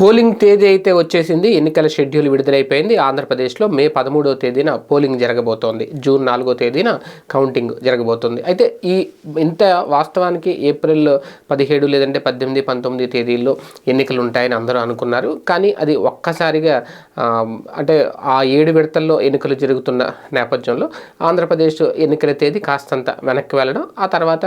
Polling తేదీ అయితే వచ్చేసింది. ఎన్నికల షెడ్యూల్ విడుదలైపోయింది. ఆంధ్రప్రదేశ్లో మే పదమూడవ తేదీన పోలింగ్ జరగబోతోంది. జూన్ నాలుగో తేదీన కౌంటింగ్ జరగబోతోంది. అయితే ఈ ఇంత వాస్తవానికి ఏప్రిల్ పదిహేడు లేదంటే పద్దెనిమిది పంతొమ్మిది తేదీల్లో ఎన్నికలు ఉంటాయని అందరూ అనుకున్నారు. కానీ అది ఒక్కసారిగా అంటే ఆ ఏడు విడతల్లో ఎన్నికలు జరుగుతున్న నేపథ్యంలో ఆంధ్రప్రదేశ్ ఎన్నికల తేదీ కాస్తంత వెనక్కి వెళ్ళడం ఆ తర్వాత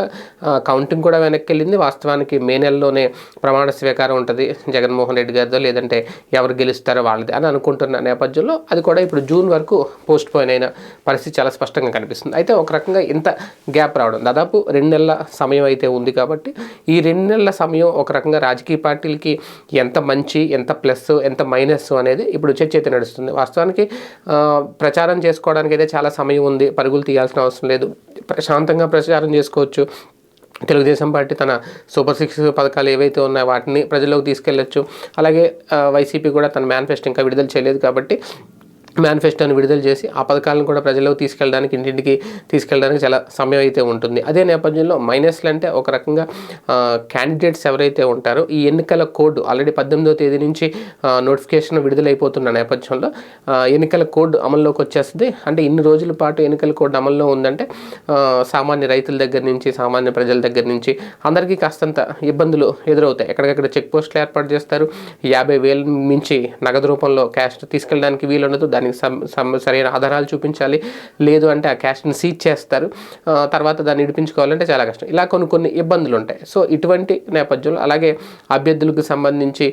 కౌంటింగ్ కూడా వెనక్కి వెళ్ళింది. వాస్తవానికి మే నెలలోనే ప్రమాణ స్వీకారం ఉంటుంది. జగన్మోహన్ రెడ్డి గారితో లేదంటే ఎవరు గెలుస్తారో వాళ్ళది అని అనుకుంటున్న నేపథ్యంలో అది కూడా ఇప్పుడు జూన్ వరకు పోస్ట్ పోయిన్ అయిన పరిస్థితి చాలా స్పష్టంగా కనిపిస్తుంది. అయితే ఒక రకంగా ఇంత గ్యాప్ రావడం దాదాపు రెండు నెలల సమయం అయితే ఉంది కాబట్టి ఈ రెండు నెలల సమయం ఒక రకంగా రాజకీయ పార్టీలకి ఎంత మంచి ఎంత ప్లస్ ఎంత మైనస్ అనేది ఇప్పుడు చర్చ అయితే నడుస్తుంది. వాస్తవానికి ప్రచారం చేసుకోవడానికి అయితే చాలా సమయం ఉంది. పరుగులు తీయాల్సిన అవసరం లేదు. ప్రశాంతంగా ప్రచారం చేసుకోవచ్చు. తెలుగుదేశం పార్టీ తన సూపర్ సిక్స్ పథకాలు ఏవైతే ఉన్నాయో వాటిని ప్రజల్లోకి తీసుకెళ్ళొచ్చు. అలాగే వైసీపీ కూడా తన మేనిఫెస్టో ఇంకా విడుదల చేయలేదు కాబట్టి మేనిఫెస్టోని విడుదల చేసి ఆ పథకాలను కూడా ప్రజలకు తీసుకెళ్ళడానికి ఇంటింటికి తీసుకెళ్ళడానికి చాలా సమయం అయితే ఉంటుంది. అదే నేపథ్యంలో మైనస్లు అంటే ఒక రకంగా క్యాండిడేట్స్ ఎవరైతే ఉంటారో ఈ ఎన్నికల కోడ్ ఆల్రెడీ పద్దెనిమిదో తేదీ నుంచి నోటిఫికేషన్ విడుదలైపోతున్న నేపథ్యంలో ఎన్నికల కోడ్ అమల్లోకి వచ్చేస్తుంది. అంటే ఇన్ని రోజుల పాటు ఎన్నికల కోడ్ అమల్లో ఉందంటే సామాన్య రైతుల దగ్గర నుంచి సామాన్య ప్రజల దగ్గర నుంచి అందరికీ కాస్తంత ఇబ్బందులు ఎదురవుతాయి. ఎక్కడికక్కడ చెక్ పోస్టులు ఏర్పాటు చేస్తారు. యాభై వేలు మించి నగదు రూపంలో క్యాష్ తీసుకెళ్ళడానికి వీలుండదు. దానికి సమ్ సరైన ఆధారాలు చూపించాలి. లేదు అంటే ఆ క్యాష్ని సీజ్ చేస్తారు. తర్వాత దాన్ని ఇడిపించుకోవాలంటే చాలా కష్టం. ఇలా కొన్ని కొన్ని ఇబ్బందులు ఉంటాయి సో ఇటువంటి నేపథ్యంలో అలాగే అభ్యర్థులకు సంబంధించి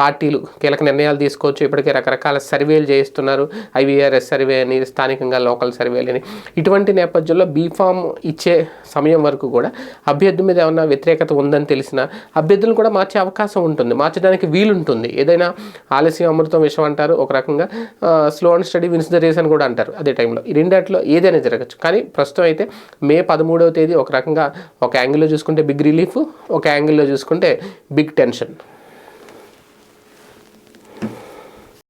పార్టీలు కీలక నిర్ణయాలు తీసుకోవచ్చు. ఇప్పటికే రకరకాల సర్వేలు చేయిస్తున్నారు. ఐవీఆర్ఎస్ సర్వే అని స్థానికంగా లోకల్ సర్వేలు అని. ఇటువంటి నేపథ్యంలో బీఫామ్ ఇచ్చే సమయం వరకు కూడా అభ్యర్థి మీద ఏమన్నా వ్యతిరేకత ఉందని తెలిసిన అభ్యర్థులను కూడా మార్చే అవకాశం ఉంటుంది. మార్చడానికి వీలుంటుంది. ఏదైనా ఆలస్యం అమృతం విషయం అంటారు. ఒక రకంగా slow and steady wins the race అని కూడా అంటారు అదే టైంలో ఈ రెండాటిలో ఏదైనా జరగచ్చు. కానీ ప్రస్తుతం అయితే మే పదమూడవ తేదీ ఒక రకంగా ఒక యాంగిల్లో చూసుకుంటే బిగ్ రిలీఫ్ ఒక యాంగిల్లో చూసుకుంటే బిగ్ టెన్షన్